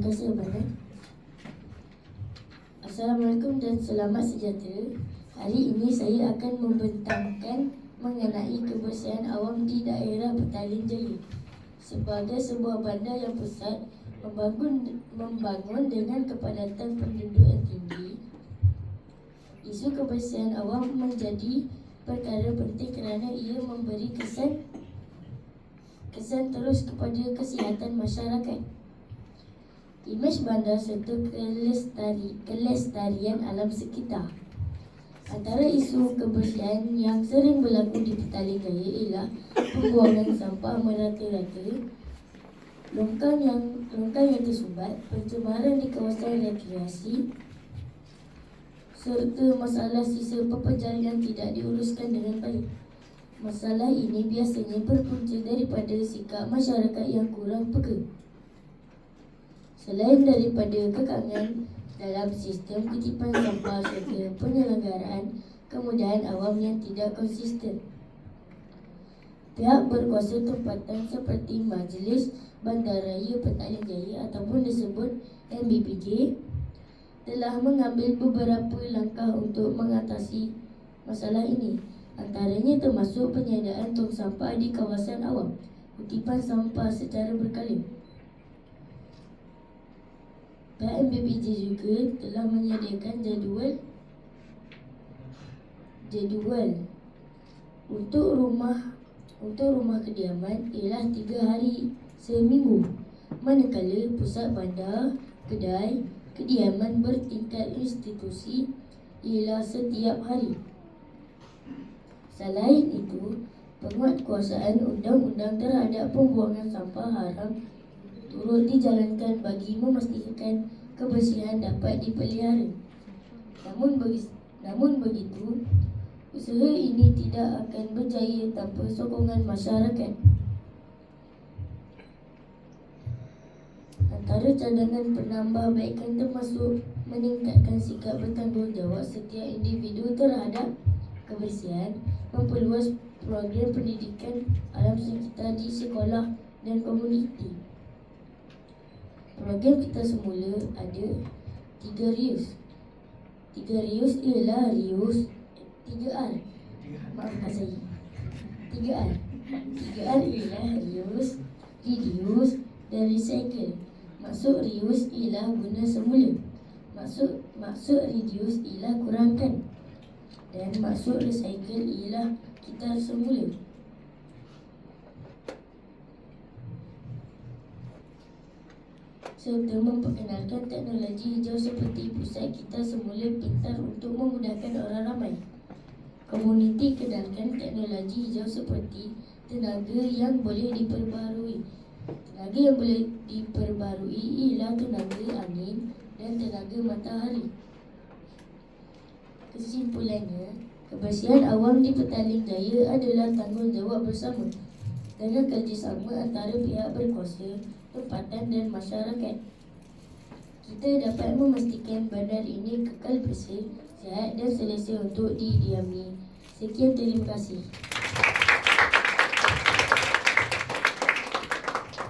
Terima kasih. Assalamualaikum dan selamat sejahtera. Hari ini saya akan membentangkan mengenai kebersihan awam di daerah Petaling Jaya. Sebagai sebuah bandar yang pusat membangun membangun dengan kepadatan penduduk yang tinggi, isu kebersihan awam menjadi perkara penting kerana ia memberi kesan kesan terus kepada kesihatan masyarakat. Imej bandar serta kelestari, kelestarian alam sekitar. Antara isu kebersihan yang sering berlaku di Petaling Jaya ialah pembuangan sampah merata-rata, longkang yang longkang yang tersumbat, pencemaran di kawasan rekreasi, serta masalah sisa pepejar yang tidak diuruskan dengan baik. Masalah ini biasanya berpunca daripada sikap masyarakat yang kurang peka. Selain daripada kekangan dalam sistem titipan sampah serta penyelenggaraan kemudahan awam yang tidak konsisten. Pihak berkuasa tempatan seperti Majlis Bandaraya Petaling Jaya ataupun disebut MBPJ telah mengambil beberapa langkah untuk mengatasi masalah ini. Antaranya termasuk penyediaan tong sampah di kawasan awam, kutipan sampah secara berkala. PMBPJ juga telah menyediakan jadual jadual untuk rumah untuk rumah kediaman ialah tiga hari seminggu manakala pusat bandar, kedai, kediaman bertingkat institusi ialah setiap hari. Selain itu, penguatkuasaan undang-undang terhadap pembuangan sampah haram turut dijalankan bagi memastikan kebersihan dapat dipelihara. Namun namun begitu, usaha ini tidak akan berjaya tanpa sokongan masyarakat. Antara cadangan penambahbaikan termasuk meningkatkan sikap bertanggungjawab setiap individu terhadap kebersihan, memperluas program pendidikan alam sekitar di sekolah dan komuniti. Program kita semula ada tiga rius. Tiga rius ialah rius tiga R. Maafkan saya. Tiga R. Tiga R ialah rius, reduce dan recycle. Maksud reuse ialah guna semula. Maksud maksud reduce ialah kurangkan. Dan maksud recycle ialah kita semula. Serta memperkenalkan teknologi hijau seperti pusat kita semula pintar untuk memudahkan orang ramai. Komuniti kenalkan teknologi hijau seperti tenaga yang boleh diperbarui. Tenaga yang boleh diperbarui ialah tenaga angin dan tenaga matahari. Kesimpulannya, kebersihan awam di Petaling Jaya adalah tanggungjawab bersama dengan kerjasama antara pihak berkuasa tempatan dan masyarakat. Kita dapat memastikan bandar ini kekal bersih, sihat dan selesa untuk didiami. Sekian terima kasih.